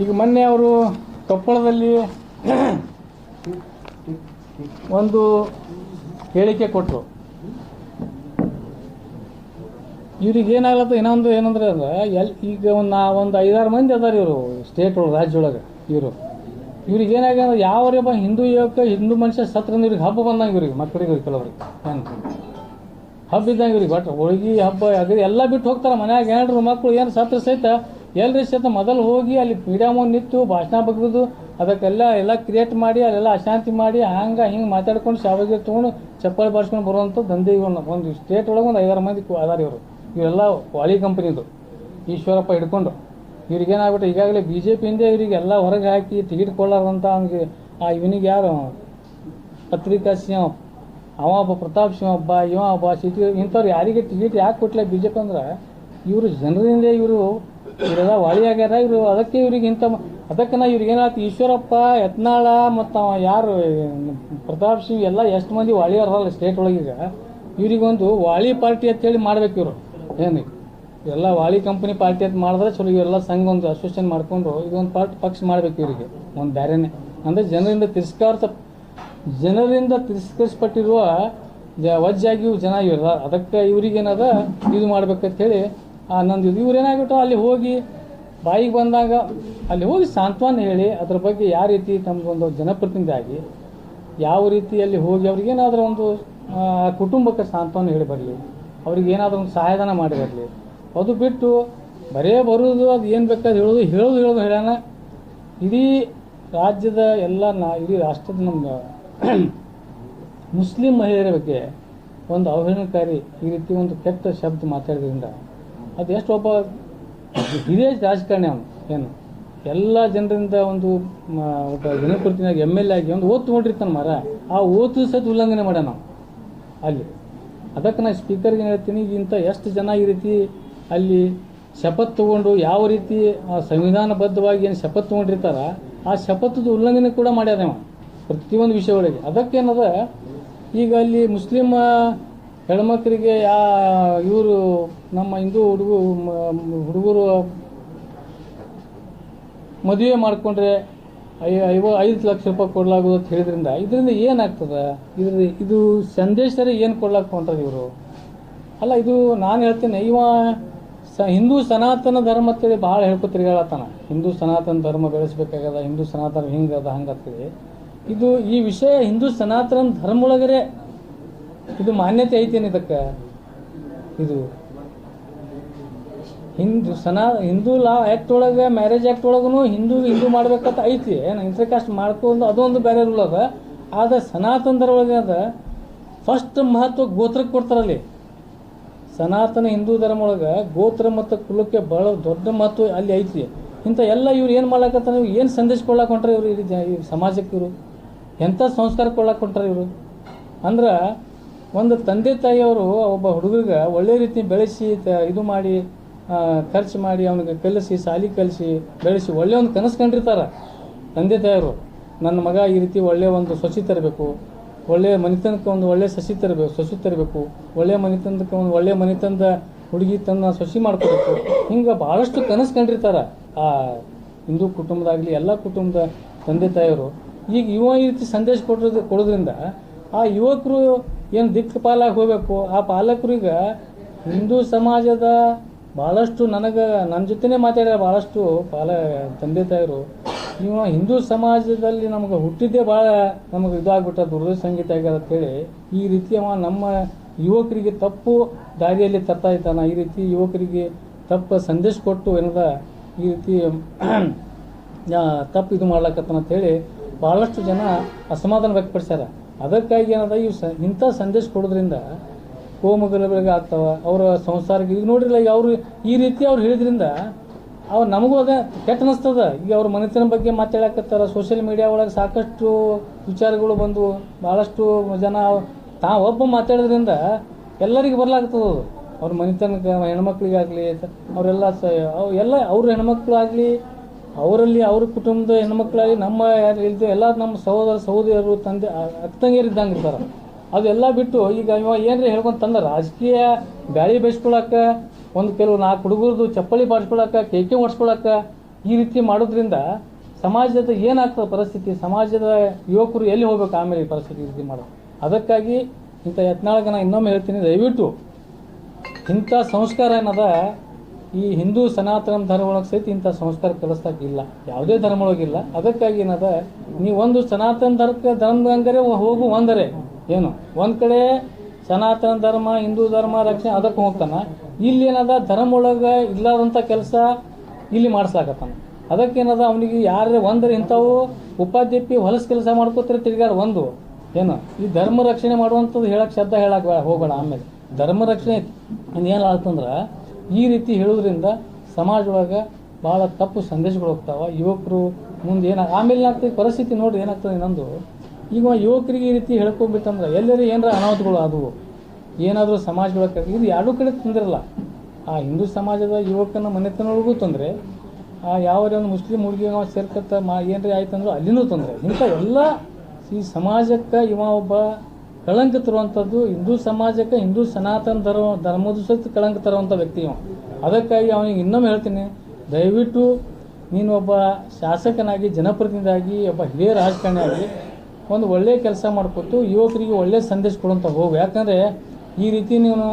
ಈಗ ಮೊನ್ನೆ ಅವರು ಕೊಪ್ಪಳದಲ್ಲಿ ಒಂದು ಹೇಳಿಕೆ ಕೊಟ್ಟರು ಇವ್ರಿಗೆ ಏನಾಗ್ಲತ್ತ ಇನ್ನೊಂದು ಏನಂದ್ರೆ ಅಂದ್ರೆ, ಎಲ್, ಈಗ ಒಂದು ನಾ, ಒಂದು ಐದಾರು ಮಂದಿ ಅದಾರ ಇವರು ಸ್ಟೇಟ್ ಒಳಗೆ ರಾಜ್ಯ ಒಳಗೆ ಇವರು. ಇವ್ರಿಗೆ ಏನಾಗ್ಯದ ಯಾವ್ರೇ ಹಿಂದೂ ಯುವಕ, ಹಿಂದೂ ಮನುಷ್ಯ ಸತ್ರ ಇವ್ರಿಗೆ ಹಬ್ಬ ಬಂದಂಗೆ ಇವ್ರಿಗೆ, ಮಕ್ಕಳಿಗೆ ಇವ್ರಿಗೆ ಕೆಲವ್ರಿಗೆ. ಹಬ್ಬ ಇದ್ದಂಗೆ ಇವ್ರಿಗೆ ಬಟ್ ಹೋಳಿಗೆ ಹಬ್ಬ ಅದು ಎಲ್ಲ ಬಿಟ್ಟು ಹೋಗ್ತಾರೆ ಮನ್ಯಾಗ ಏನಾದ್ರು ಮಕ್ಕಳು ಏನು ಸತ್ರ ಸಹಿತ ಎಲ್ರಿ ಸತ ಮೊದಲು ಹೋಗಿ ಅಲ್ಲಿ ಮುಂದೆ ನಿಂತು ಭಾಷಣ ಬಗ್ಗದು, ಅದಕ್ಕೆಲ್ಲ ಎಲ್ಲ ಕ್ರಿಯೇಟ್ ಮಾಡಿ, ಅಲ್ಲೆಲ್ಲ ಅಶಾಂತಿ ಮಾಡಿ, ಹಂಗೆ ಹಿಂಗೆ ಮಾತಾಡ್ಕೊಂಡು ಶಾವಿಗೆ ತೊಗೊಂಡು ಚಪ್ಪಲ್ ಬಾರಿಸ್ಕೊಂಡು ಬರುವಂಥ ದಂಧೆ ಇವ್ರನ್ನ ಒಂದು ಸ್ಟೇಟ್ ಒಳಗೆ ಒಂದು ಐದಾರು ಮಂದಿ ಅದಾರ ಇವರು. ಇವರೆಲ್ಲ ವಾಲಿ ಕಂಪ್ನಿದು ಈಶ್ವರಪ್ಪ ಹಿಡ್ಕೊಂಡು. ಇವ್ರಿಗೇನಾಗ್ಬಿಟ್ಟು ಈಗಾಗಲೇ ಬಿ ಜೆ ಪಿಯಿಂದ ಇವರಿಗೆಲ್ಲ ಹೊರಗೆ ಹಾಕಿ ಟಿಕೆಟ್ ಕೊಡಲಾರಂತ ಅವ್ನಿಗೆ ಆ ಇವನಿಗೆ ಯಾರು? ಪತ್ರಿಕಾ ಸಿಂಹ ಅವ ಒಬ್ಬ ಪ್ರತಾಪ್ ಸಿಂಹ ಒಬ್ಬ ಇವ ಒಬ್ಬ ಸಿಟಿ ಇಂಥವ್ರು ಯಾರಿಗೆ ಟಿಕೆಟ್ ಯಾಕೆ ಕೊಟ್ಟಲೆ ಬಿ ಜೆ ಪಿ ಅಂದ್ರೆ ಇವರು ಜನರಿಂದ ಇವರು ಇವರೆಲ್ಲ ವಾಳಿ ಆಗ್ಯಾರ, ಇವರು ಅದಕ್ಕೆ ಇವ್ರಿಗೆ ಇಂಥ ಅದಕ್ಕೆ ನಾ ಇವ್ರಿಗೆ ಏನಾಯ್ತು, ಈಶ್ವರಪ್ಪ, ಯತ್ನಾಳ ಮತ್ತು ಅವ ಯಾರು, ಪ್ರತಾಪ್ ಸಿಂಗ್ ಎಲ್ಲ ಎಷ್ಟು ಮಂದಿ ವಾಳಿಯಾರಲ್ಲ ಸ್ಟೇಟ್ ಒಳಗೀಗ ಇವ್ರಿಗೊಂದು ವಾಳಿ ಪಾರ್ಟಿ ಅಂತೇಳಿ ಮಾಡ್ಬೇಕು ಇವರು. ಏನು ಎಲ್ಲ ವಾಳಿ ಕಂಪನಿ ಪಾರ್ಟಿ ಅಂತ ಮಾಡಿದ್ರೆ ಚಲೋ ಇವೆಲ್ಲ ಸಂಘ ಒಂದು ಅಸೋಸಿಯೇಷನ್ ಮಾಡ್ಕೊಂಡು ಇದೊಂದು ಪಾರ್ಟ್ ಪಕ್ಷ ಮಾಡ್ಬೇಕು ಇವರಿಗೆ, ಒಂದು ಬೇರೆನೆ ಅಂದರೆ ಜನರಿಂದ ತಿರಸ್ಕಾರ ಜನರಿಂದ ತಿರಸ್ಕರಿಸ್ಪಟ್ಟಿರುವ ಜ ವಜ್ಜಾಗಿ ಜನ ಇವ್ರ ಅದಕ್ಕೆ ಇವ್ರಿಗೇನದ ಇದು ಮಾಡ್ಬೇಕಂತ ಹೇಳಿ ಆ ನಂದು ಇದು, ಇವ್ರು ಏನಾಗ್ಬಿಟ್ಟು ಅಲ್ಲಿ ಹೋಗಿ ಬಾಯಿಗೆ ಬಂದಾಗ ಅಲ್ಲಿ ಹೋಗಿ ಸಾಂತ್ವನ ಹೇಳಿ, ಅದ್ರ ಬಗ್ಗೆ ಯಾವ ರೀತಿ ತಮ್ಮದೊಂದು ಜನಪ್ರತಿನಿಧಿ ಆಗಿ, ಯಾವ ರೀತಿಯಲ್ಲಿ ಹೋಗಿ ಅವ್ರಿಗೇನಾದರೂ ಒಂದು ಕುಟುಂಬಕ್ಕೆ ಸಾಂತ್ವನ ಹೇಳಿ ಬರಲಿ, ಅವ್ರಿಗೆ ಏನಾದರೂ ಒಂದು ಸಹಾಯಧನ ಮಾಡಿ ಅದು ಬಿಟ್ಟು ಬರೇ ಬರೋದು ಅದು ಏನು ಬೇಕಾದ್ರೆ ಹೇಳೋದು ಹೇಳೋದು ಹೇಳೋದು ಹೇಳೋಣ. ಇಡೀ ರಾಜ್ಯದ ಎಲ್ಲ ನಾ, ಇಡೀ ರಾಷ್ಟ್ರದ ನಮ್ಮ ಮುಸ್ಲಿಂ ಮಹಿಳೆಯರ ಬಗ್ಗೆ ಒಂದು ಅವಹೇಳನಕಾರಿ ಈ ರೀತಿ ಒಂದು ಕೆಟ್ಟ ಶಬ್ದ ಮಾತಾಡೋದ್ರಿಂದ ಅದು ಎಷ್ಟು ಒಬ್ಬ ಹಿರಿಯ ರಾಜಕಾರಣಿ ಅವನು, ಏನು? ಎಲ್ಲ ಜನರಿಂದ ಒಂದು ಒಬ್ಬ ಜನಪ್ರತಿನಿಧಿ ಎಂ ಎಲ್ ಎ ಆಗಿ ಒಂದು ಓದ್ ತೊಗೊಂಡಿರ್ತಾನೆ ಮರ. ಆ ಓದು ಸಹಿತ ಉಲ್ಲಂಘನೆ ಮಾಡ್ಯಾನ ನಾವು ಅಲ್ಲಿ. ಅದಕ್ಕೆ ನಾನು ಸ್ಪೀಕರ್ಗೆ ಹೇಳ್ತೀನಿ, ಇಂಥ ಎಷ್ಟು ಜನ ಈ ರೀತಿ ಅಲ್ಲಿ ಶಪಥ ತಗೊಂಡು ಯಾವ ರೀತಿ ಸಂವಿಧಾನಬದ್ಧವಾಗಿ ಏನು ಶಪಥ ತೊಗೊಂಡಿರ್ತಾರ, ಆ ಶಪಥದ ಉಲ್ಲಂಘನೆ ಕೂಡ ಮಾಡ್ಯಾರ ಪ್ರತಿಯೊಂದು ವಿಷಯ ಒಳಗೆ ಅದಕ್ಕೇನದ, ಈಗ ಅಲ್ಲಿ ಮುಸ್ಲಿಂ ಹೆಣ್ಮಕ್ಳಿಗೆ ಯಾ, ಇವರು ನಮ್ಮ ಹಿಂದೂ ಹುಡುಗ ಹುಡುಗರು ಮದುವೆ ಮಾಡಿಕೊಂಡ್ರೆ ಐ, ಐವ, ಐದು ಲಕ್ಷ ರೂಪಾಯಿ ಕೊಡಲಾಗೋದು ಅಂತ ಹೇಳಿದ್ರಿಂದ ಇದರಿಂದ ಏನಾಗ್ತದೆ? ಇದ್ರ ಇದು ಸಂದೇಶರೇ ಏನು ಕೊಡ್ಲಾಕ್ ಹೊಂಟ್ರೆ ಇವರು? ಅಲ್ಲ, ಇದು ನಾನು ಹೇಳ್ತೇನೆ, ಇವ ಸ, ಹಿಂದೂ ಸನಾತನ ಧರ್ಮ ಅಂತೇಳಿ ಭಾಳ ಹೇಳ್ಕೊ ತಿರ್ಗಾಳತ್ತಾನ ಹಿಂದೂ ಸನಾತನ ಧರ್ಮ ಬೆಳೆಸ್ಬೇಕಾಗದ ಹಿಂದೂ ಸನಾತನ ಹಿಂಗದ ಹಂಗಂತೇಳಿ ಇದು ಈ ವಿಷಯ ಹಿಂದೂ ಸನಾತನ ಧರ್ಮ ಒಳಗರೆ ಇದು ಮಾನ್ಯತೆ ಐತೇನು ಇದಕ್ಕೆ? ಇದು ಹಿಂದೂ ಸನಾ ಹಿಂದೂ ಲಾ ಆ್ಯಕ್ಟ್ ಒಳಗೆ ಮ್ಯಾರೇಜ್ ಆ್ಯಕ್ಟ್ ಒಳಗೂ ಹಿಂದೂ ಹಿಂದೂ ಮಾಡ್ಬೇಕಂತ ಐತಿ. ಏನು ಇಂಟರ್ಕಾಸ್ಟ್ ಮಾಡ್ಕೊಂಡು ಅದೊಂದು ಬೇರೆ ರೂಲ್ ಅದ. ಆದರೆ ಸನಾತನ ಧರ್ಮ ಒಳಗೆ ಅದ. ಫಸ್ಟ್ ಮಹತ್ವ ಗೋತ್ರಕ್ಕೆ ಕೊಡ್ತಾರಲ್ಲಿ ಸನಾತನ ಹಿಂದೂ ಧರ್ಮ ಒಳಗೆ ಗೋತ್ರ ಮತ್ತು ಕುಲಕ್ಕೆ ಬಹಳ ದೊಡ್ಡ ಮಹತ್ವ ಅಲ್ಲಿ ಐತಿ. ಇಂಥ ಎಲ್ಲ ಇವ್ರು ಏನು ಮಾಡ್ಲಕತ್ತಾರ ಇವ್ರು ಏನು ಸಂದೇಶ ಕೊಡ್ಲಾಕ ಹೊಂಟ್ರೆ ಇವರು ಈ ಸಮಾಜಕ್ಕೆ ಇವರು? ಎಂಥ ಸಂಸ್ಕಾರ ಕೊಡ್ಲಾಕ ಹೊಂಟ್ರೆ ಇವರು? ಅಂದ್ರೆ ಒಂದು ತಂದೆ ತಾಯಿಯವರು ಒಬ್ಬ ಹುಡುಗರಿಗೆ ಒಳ್ಳೆ ರೀತಿ ಬೆಳೆಸಿ ಇದು ಮಾಡಿ ಖರ್ಚು ಮಾಡಿ ಅವನಿಗೆ ಕಲಿಸಿ, ಸಾಲಿ ಕಲಿಸಿ ಬೆಳೆಸಿ ಒಳ್ಳೆ ಒಂದು ಕನಸು ಕಂಡಿರ್ತಾರೆ ತಂದೆ ತಾಯಿಯವರು. ನನ್ನ ಮಗ ಈ ರೀತಿ ಒಳ್ಳೆಯ ಒಂದು ಸೊಸಿ ತರಬೇಕು ಒಳ್ಳೆಯ ಮನೆತನಕ್ಕೆ ಒಂದು ಒಳ್ಳೆಯ ಸಸಿ ತರಬೇಕು, ಸೊಸಿ ತರಬೇಕು ಒಳ್ಳೆಯ ಮನೆತನಕ್ಕೆ ಒಂದು ಒಳ್ಳೆಯ ಮನೆತನದ ಹುಡುಗಿ ತನ್ನ ಸೊಸಿ ಮಾಡ್ಕೋಬೇಕು. ಹಿಂಗೆ ಭಾಳಷ್ಟು ಕನಸು ಕಂಡಿರ್ತಾರೆ. ಆ ಹಿಂದೂ ಕುಟುಂಬದಾಗಲಿ ಎಲ್ಲ ಕುಟುಂಬದ ತಂದೆ ತಾಯಿಯವರು. ಈಗ ಯುವ ಈ ರೀತಿ ಸಂದೇಶ ಕೊಡೋದು, ಕೊಡೋದ್ರಿಂದ ಆ ಯುವಕರು ಏನು ದಿಕ್ಕ ಪಾಲಾಗಿ ಹೋಗಬೇಕು? ಆ ಪಾಲಕರಿಗೆ ಹಿಂದೂ ಸಮಾಜದ ಭಾಳಷ್ಟು ನನಗೆ ನನ್ನ ಜೊತೆನೇ ಮಾತಾಡ್ಯಾರ ಭಾಳಷ್ಟು ಪಾಲ ತಂದೆ ತಾಯರು. ನೀವು ಹಿಂದೂ ಸಮಾಜದಲ್ಲಿ ನಮಗೆ ಹುಟ್ಟಿದ್ದೇ ಭಾಳ ನಮಗೆ ಇದಾಗ್ಬಿಟ್ಟ ದುರ್ದ ಸಂಗೀತ ಆಗ್ಯದ ಅಂತೇಳಿ ಈ ರೀತಿ ಅವ ನಮ್ಮ ಯುವಕರಿಗೆ ತಪ್ಪು ದಾರಿಯಲ್ಲಿ ತರ್ತಾ ಇದ್ದಾನ. ಈ ರೀತಿ ಯುವಕರಿಗೆ ತಪ್ಪು ಸಂದೇಶ ಕೊಟ್ಟು ಏನದ ಈ ರೀತಿ ತಪ್ಪು ಇದು ಮಾಡ್ಲಕ್ಕತ್ತಾನ ಅಂತ ಹೇಳಿ ಭಾಳಷ್ಟು ಜನ ಅಸಮಾಧಾನ ವ್ಯಕ್ತಪಡಿಸ್ಯಾರ. ಅದಕ್ಕಾಗಿ ಏನದ ಇವು ಇಂಥ ಸಂದೇಶ ಕೊಡೋದ್ರಿಂದ ಕೋಮುಗಲಗಳಿಗೆ ಆಗ್ತಾವ, ಅವರ ಸಂಸಾರಕ್ಕೆ, ಈಗ ನೋಡಿರಲ್ಲ, ಈಗ ಅವರು ಈ ರೀತಿ ಅವ್ರು ಹೇಳಿದ್ರಿಂದ ಅವ್ರು ನಮಗೂ ಅದ ಕೆಟ್ಟ ಅನಿಸ್ತದ. ಈಗ ಅವ್ರ ಮನೆತನ ಬಗ್ಗೆ ಮಾತಾಡಕತ್ತಾರ ಸೋಷಿಯಲ್ ಮೀಡಿಯಾ ಒಳಗೆ ಸಾಕಷ್ಟು ವಿಚಾರಗಳು ಬಂದವು ಭಾಳಷ್ಟು ಜನ ತಾ ಒಬ್ಬ ಮಾತಾಡೋದ್ರಿಂದ ಎಲ್ಲರಿಗೂ ಬರ್ಲಾಗ್ತದ ಅವ್ರ ಮನೆತನಕ್ಕೆ ಹೆಣ್ಮಕ್ಳಿಗಾಗಲಿ ಅವರೆಲ್ಲ ಸ, ಅವು ಎಲ್ಲ, ಅವ್ರ ಹೆಣ್ಮಕ್ಳಾಗಲಿ ಅವರಲ್ಲಿ ಅವ್ರ ಕುಟುಂಬದ ಹೆಣ್ಮಕ್ಳಾಗಿ ನಮ್ಮ ಯಾರು ಇಲ್ದು ಎಲ್ಲ ನಮ್ಮ ಸಹೋದರ ಸಹೋದರಿಯರು ತಂದೆ ಅಕ್ಕಂಗಿಯರು ಇದ್ದಂಗೆ ಇರ್ತಾರೆ. ಅದೆಲ್ಲ ಬಿಟ್ಟು ಈಗ ಇವಾಗ ಏನ್ರಿ ಹೇಳ್ಕೊಂಡು ತಂದ, ರಾಜಕೀಯ ಬ್ಯಾಳಿ ಬೆಳೆಸ್ಕೊಳಕ, ಒಂದು ಕೆಲವು ನಾಲ್ಕು ಹುಡುಗರದು ಚಪ್ಪಲಿ ಬಾಡ್ಸ್ಕೊಳಕ, ಕೇಕೆ ಓಡಿಸ್ಕೊಳಕ ಈ ರೀತಿ ಮಾಡೋದ್ರಿಂದ ಸಮಾಜದ ಏನಾಗ್ತದೆ ಪರಿಸ್ಥಿತಿ, ಸಮಾಜದ ಯುವಕರು ಎಲ್ಲಿ ಹೋಗ್ಬೇಕು ಆಮೇಲೆ ಈ ಪರಿಸ್ಥಿತಿ ರೀತಿ ಮಾಡೋದು. ಅದಕ್ಕಾಗಿ ಇಂಥ ಯತ್ನಾಳಗೆ ನಾನು ಇನ್ನೊಮ್ಮೆ ಹೇಳ್ತೀನಿ. ದಯವಿಟ್ಟು ಇಂಥ ಸಂಸ್ಕಾರ ಏನದ ಈ ಹಿಂದೂ ಸನಾತನ ಧರ್ಮ ಒಳಗೆ ಸಹಿತ ಇಂಥ ಸಂಸ್ಕಾರ ಕಲಿಸ್ತಾಕಿಲ್ಲ ಯಾವುದೇ ಧರ್ಮ ಒಳಗಿಲ್ಲ ಅದಕ್ಕಾಗಿ ಏನದ? ನೀವು ಒಂದು ಸನಾತನ ಧರ್ಮ ಧರ್ಮದಂಗರೆ ಹೋಗು ಒಂದರೆ. ಏನು? ಒಂದು ಕಡೆ ಸನಾತನ ಧರ್ಮ, ಹಿಂದೂ ಧರ್ಮ, ರಕ್ಷಣೆ ಅದಕ್ಕೆ ಹೋಗ್ತಾನೆ. ಇಲ್ಲಿ ಏನದ? ಧರ್ಮ ಒಳಗೆ ಇಲ್ಲದಂಥ ಕೆಲಸ ಇಲ್ಲಿ ಮಾಡಿಸ್ಲಾಕತ್ತಾನ. ಅದಕ್ಕೇನದ ಅವನಿಗೆ ಯಾರೇ ಒಂದರೆ ಇಂಥವು ಉಪಾಧ್ಯಪಿ ಹೊಲಸು ಕೆಲಸ ಮಾಡ್ಕೋತಾರೆ ತಿರ್ಗಾಡ ಒಂದು. ಏನು? ಈ ಧರ್ಮ ರಕ್ಷಣೆ ಮಾಡುವಂಥದ್ದು ಹೇಳಕ್ಕೆ ಶಬ್ದ ಹೇಳಕ್ಕೆ ಹೋಗೋಣ ಆಮೇಲೆ. ಧರ್ಮ ರಕ್ಷಣೆ ಏನು ಆಗ್ತಂದ್ರೆ ಈ ರೀತಿ ಹೇಳೋದ್ರಿಂದ ಸಮಾಜ ಒಳಗೆ ಭಾಳ ತಪ್ಪು ಸಂದೇಶಗಳು ಹೋಗ್ತಾವ. ಯುವಕರು ಮುಂದೆ ಏನ ಆಮೇಲೆ ಏನಾಗ್ತದೆ ಪರಿಸ್ಥಿತಿ ನೋಡ್ರಿ ಏನಾಗ್ತದೆ ನಂದು. ಈಗ ಯುವಕರಿಗೆ ಈ ರೀತಿ ಹೇಳ್ಕೊಬೇಕಂದ್ರೆ ಎಲ್ಲರೂ ಏನಾರ ಅನಾಹುತಗಳು ಆದವು. ಏನಾದರೂ ಸಮಾಜದೊಳಗೆ ಇದು ಎರಡೂ ಕಡೆ ತೊಂದಿರಲ್ಲ. ಆ ಹಿಂದೂ ಸಮಾಜದ ಯುವಕನ ಮನೆತನೊಳಗೂ ತೊಂದರೆ. ಆ ಯಾವ ಒಂದು ಮುಸ್ಲಿಂ ಹುಡುಗಿ ಸೇರ್ಕತ್ತ ಮಾ ಏನ್ರಿ ಆಯ್ತು ಅಂದ್ರೆ ಅಲ್ಲಿನೂ ತೊಂದರೆ. ಇಂಥ ಎಲ್ಲ ಈ ಸಮಾಜಕ್ಕೆ ಇವ ಒಬ್ಬ ಕಳಂಕ ತರುವಂಥದ್ದು ಹಿಂದೂ ಸಮಾಜಕ್ಕೆ ಹಿಂದೂ ಸನಾತನ ಧರ್ಮ, ಧರ್ಮದ ಸಹಿತ ಕಳಂಕ ತರುವಂಥ ವ್ಯಕ್ತಿ ಅದಕ್ಕಾಗಿ ಅವನಿಗೆ ಇನ್ನೊಮ್ಮೆ ಹೇಳ್ತೀನಿ, ದಯವಿಟ್ಟು ನೀನು ಒಬ್ಬ ಶಾಸಕನಾಗಿ, ಜನಪ್ರತಿನಿಧಿಯಾಗಿ, ಒಬ್ಬ ಹಿರಿಯ ರಾಜಕಾರಣಿಯಾಗಿ ಒಂದು ಒಳ್ಳೆಯ ಕೆಲಸ ಮಾಡಿಕೊಟ್ಟು ಯುವಕರಿಗೆ ಒಳ್ಳೆಯ ಸಂದೇಶ ಕೊಡುವಂಥ ಹೋಗು. ಯಾಕಂದರೆ ಈ ರೀತಿ ನೀನು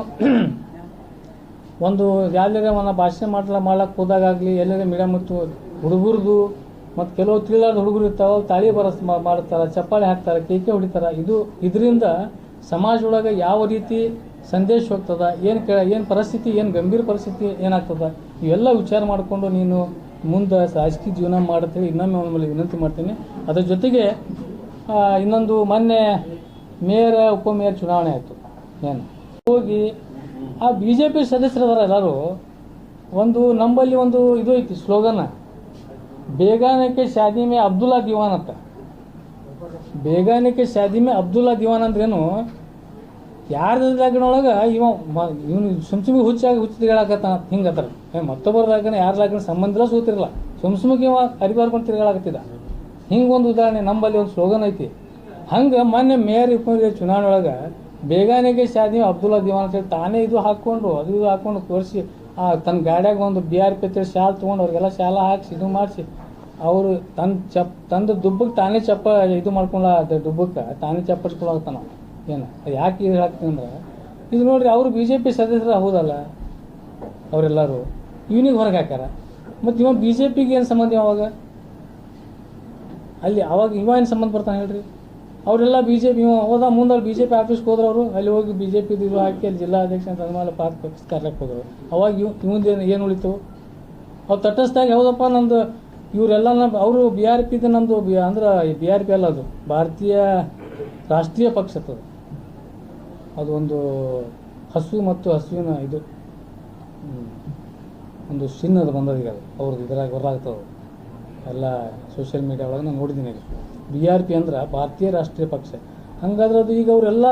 ಒಂದು ಯಾವ್ದಾರ ಒಂದು ಭಾಷಣ ಮಾಡ್ಲ ಮಾಡ್ಲಕ್ಕೆ ಹೋದಾಗಲಿ ಎಲ್ಲರ ಮೀಡಿಯಾ ಮತ್ತು ಹುಡುಗರದು ಮತ್ತು ಕೆಲವು ತಿಳಿಲಾರ್ದ ಹುಡುಗರು ಇರ್ತಾವೆ ತಾಳಿ ಬರಸ್ ಮಾಡ್ತಾರ ಚಪ್ಪಾಳೆ ಹಾಕ್ತಾರೆ, ಕೇಕೆ ಹೊಡಿತಾರೆ, ಇದು ಇದರಿಂದ ಸಮಾಜ ಒಳಗೆ ಯಾವ ರೀತಿ ಸಂದೇಶ ಹೋಗ್ತದ, ಏನು ಕೆ ಏನು ಪರಿಸ್ಥಿತಿ, ಏನು ಗಂಭೀರ ಪರಿಸ್ಥಿತಿ ಏನಾಗ್ತದ, ಇವೆಲ್ಲ ವಿಚಾರ ಮಾಡಿಕೊಂಡು ನೀನು ಮುಂದೆ ರಾಜಕೀಯ ಜೀವನ ಮಾಡುತ್ತೇವೆ ಇನ್ನೊಮ್ಮೆ ಅವನ ವಿನಂತಿ ಮಾಡ್ತೀನಿ. ಅದ್ರ ಜೊತೆಗೆ ಇನ್ನೊಂದು ಮೊನ್ನೆ ಮೇಯರ್, ಉಪಮೇಯರ್ ಚುನಾವಣೆ ಆಯಿತು. ಏನು? ಹೋಗಿ, ಆ ಬಿ ಜೆ ಪಿ ಸದಸ್ಯರದಾರ ಎಲ್ಲರೂ ಒಂದು ನಂಬಲ್ಲಿ ಒಂದು ಇದು ಐತಿ, ಸ್ಲೋಗನ್. ಬೇಗಾನಕ್ಕೆ ಶಾದಿ ಮೇ ಅಬ್ದುಲ್ಲಾ ದಿವಾನ್ ಅಂತ ಬೇಗಾನಕ್ಕೆ ಶಾದಿ ಮೇ ಅಬ್ದುಲ್ಲಾ ದಿವಾನ್ ಅಂದ್ರೇನು ಯಾರ್ದಾಗನೊಳಗೆ ಇವ ಇವನು ಸುಮ್ ಸುಮ್ಗೆ ಹುಚ್ಚಾಗಿ ಹುಚ್ಚಿದ ಹೇಳಕತ್ತಾನ ಹಿಂಗತ್ತಾರ ಏ ಮತ್ತೊಬ್ಬರದಾಗನ ಯಾರ್ದಾಗನ ಸಂಬಂಧ ಇಲ್ಲ ಸೂತಿರಲ್ಲ ಸುಮ್ ಸುಮ್ಗೆ ಇವ ಅರಿಬಾರ್ಕೊಂಡು ತಿರ್ಗಾಳಕತ್ತಿದ ಹಿಂಗೆ ಒಂದು ಉದಾಹರಣೆ ನಂಬಲ್ಲಿ ಒಂದು ಸ್ಲೋಗನ್ ಐತಿ ಹಂಗೆ ಮೊನ್ನೆ ಮೇಯರ್ ಉಪಮೇಯರ್ ಚುನಾವಣೆ ಒಳಗೆ ಬೇಗಾನೆಗೆ ಶಾದಿ ಅಬ್ದುಲ್ಲಾ ದಿವಾನ್ ಅಂತೇಳಿ ತಾನೇ ಇದು ಹಾಕ್ಕೊಂಡು ಅದು ಇದು ಹಾಕ್ಕೊಂಡು ತೋರಿಸಿ ತನ್ನ ಗಾಡ್ಯಾಗ ಒಂದು ಬಿ ಆರ್ ಪಿ ಅಂತೇಳಿ ಶಾಲ್ ತೊಗೊಂಡು ಅವ್ರಿಗೆಲ್ಲ ಶಾಲ ಹಾಕಿಸಿ ಇದು ಮಾಡಿಸಿ ಅವರು ತನ್ನ ಚಪ್, ತಂದು ದುಬ್ಬಕ್ಕೆ ತಾನೇ ಚಪ್ಪ ಇದು ಮಾಡ್ಕೊಂಡ ದುಬ್ಬಕ್ಕೆ, ತಾನೇ ಚಪ್ಪಡಿಸ್ಕೊಳತ್ತಾನ ಏನು, ಅದು ಯಾಕೆ ಇದು ಹೇಳ್ತೀನಿ ಅಂದ್ರೆ, ಇದು ನೋಡ್ರಿ ಅವರು ಬಿ ಜೆ ಪಿ ಸದಸ್ಯರು ಹೌದಲ್ಲ, ಅವರೆಲ್ಲರೂ, ಇವನಿಗೆ ಹೊರಗೆ ಹಾಕ್ಯಾರ. ಮತ್ತು ಇವ ಬಿ ಜೆ ಪಿಗೆ ಏನು ಸಂಬಂಧ ಅವಾಗ? ಅಲ್ಲಿ ಅವಾಗ ಇವ ಏನು ಸಂಬಂಧ ಬರ್ತಾನೆ ಹೇಳ್ರಿ? ಅವರೆಲ್ಲ ಬಿ ಜೆ ಪಿ ಹೋದ ಮುಂದೆ ಅವ್ರು ಬಿ ಜೆ ಪಿ ಆಫೀಸ್ಗೆ ಹೋದ್ರು ಅವರು, ಅಲ್ಲಿ ಹೋಗಿ ಬಿ ಜೆ ಪಿ ಇದು ಹಾಕಿ ಅಲ್ಲಿ ಜಿಲ್ಲಾಧ್ಯಕ್ಷ ಅಂತ ಪಕ್ಷ ಕಾರ್ಯಕ್ಕೆ ಹೋದರು. ಅವಾಗ ಇವ್ ಇವಂದೇನು ಏನು ಉಳಿತು? ಅವ್ರು ತಟಸ್ಥಾಗಿ ಹೌದಪ್ಪ ನಮ್ಮದು ಇವರೆಲ್ಲ ಅವರು ಬಿ ಆರ್ ಪಿದು ನಮ್ಮದು ಬಿ, ಅಂದ್ರೆ ಬಿ ಆರ್ ಪಿ ಅಲ್ಲ ಅದು, ಭಾರತೀಯ ರಾಷ್ಟ್ರೀಯ ಪಕ್ಷ ಅದು. ಅದೊಂದು ಹಸು ಮತ್ತು ಹಸುವಿನ ಇದು. ಒಂದು ಚಿನ್ನದ ಬಂದದ ಈಗ ಅದು, ಅವ್ರದ್ದು ಇದ್ರಾಗ ಹೊರಾಗ್ತದೆ ಎಲ್ಲ ಸೋಷಿಯಲ್ ಮೀಡಿಯಾ ಒಳಗೆ ನಾನು ನೋಡಿದ್ದೀನಿ ಈಗ. ಬಿ ಆರ್ ಪಿ ಅಂದ್ರೆ ಭಾರತೀಯ ರಾಷ್ಟ್ರೀಯ ಪಕ್ಷ. ಹಂಗಾದ್ರೆ ಅದು ಈಗ ಅವರೆಲ್ಲ,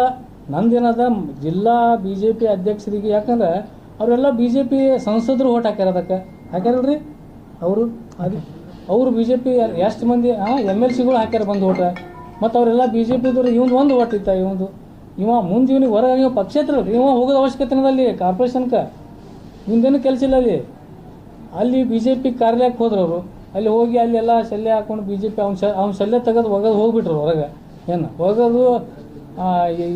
ನಂದೇನದ, ಜಿಲ್ಲಾ ಬಿ ಜೆ ಪಿ ಅಧ್ಯಕ್ಷರಿಗೆ ಯಾಕಂದ್ರೆ ಅವರೆಲ್ಲ ಬಿ ಜೆ ಪಿ ಸಂಸದರು ಓಟ್ ಹಾಕ್ಯಾರ ಅದಕ್ಕೆ. ಹಾಕ್ಯಾರಲ್ರಿ? ಅವರು? ಅದು ಅವರು ಬಿ ಜೆ ಪಿ ಎಷ್ಟು ಮಂದಿ ಎಂ ಎಲ್ ಸಿಗಳು ಹಾಕ್ಯಾರ ಬಂದು ಓಟ ಮತ್ತು ಅವರೆಲ್ಲ ಬಿ ಜೆ ಪಿದವ್ರು ಇವ್ನು ಒಂದು ಓಟ್ ಇತ್ತ ಇವಂದು ಇವ ಮುಂದೆ ಹೊರಗೆ ಇವ ಪಕ್ಷೇತ್ರ ಇವ ಹೋಗೋದು ಅವಶ್ಯಕತೆ ಅಲ್ಲಿ ಕಾರ್ಪೊರೇಷನ್ಗೆ ಮುಂದೇನು ಕೆಲಸ ಇಲ್ಲ ಅಲ್ಲಿ. ಅಲ್ಲಿ ಬಿ ಜೆ ಪಿ ಕಾರ್ಯಕ್ಕೆ ಹೋದ್ರು ಅವರು. ಅಲ್ಲಿ ಹೋಗಿ ಅಲ್ಲೆಲ್ಲ ಶಲ್ಯ ಹಾಕೊಂಡು ಬಿ ಜೆ ಪಿ ಅವ್ನ ಶ, ಅವ್ನ ಶಲ್ಯ ತೆಗೆದು ಒಗೆದು ಹೋಗ್ಬಿಟ್ರು ಹೊರಗೆ. ಏನು, ಒಗದು